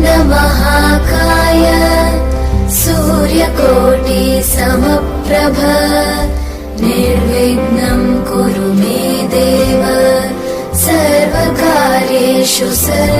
वक्रतुण्डमहाकाय सूर्यकोटि समप्रभ निर्विघ्नं कुरु मे देव सर्वकार्येषु सर्वदा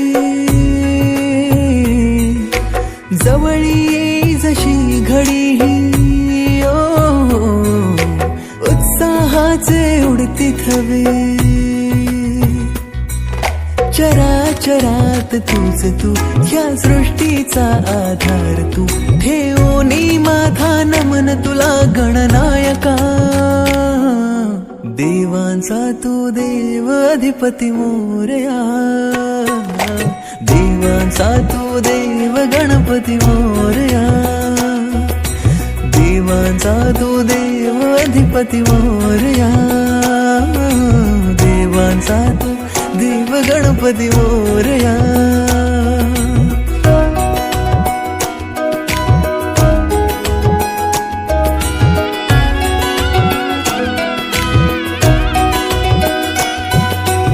उडती थवे चराचरात तूच तू या सृष्टीचा आधार तू. ठेवोनी माझा नमन तुला गणनायका. देवांचा तू देव अधिपती मोरया. देवांचा तू देव गणपती मोरया. देवांचा तू देव अधिपती मोरया. देवांचा तू देव गणपती मोरया.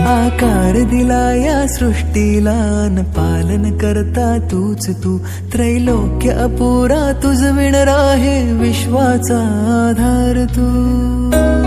आकार दिला या सृष्टीला न पालन करता तूच तू. त्रैलोक्य अपुरा तुझ विणर आहे विश्वाचा आधार तू.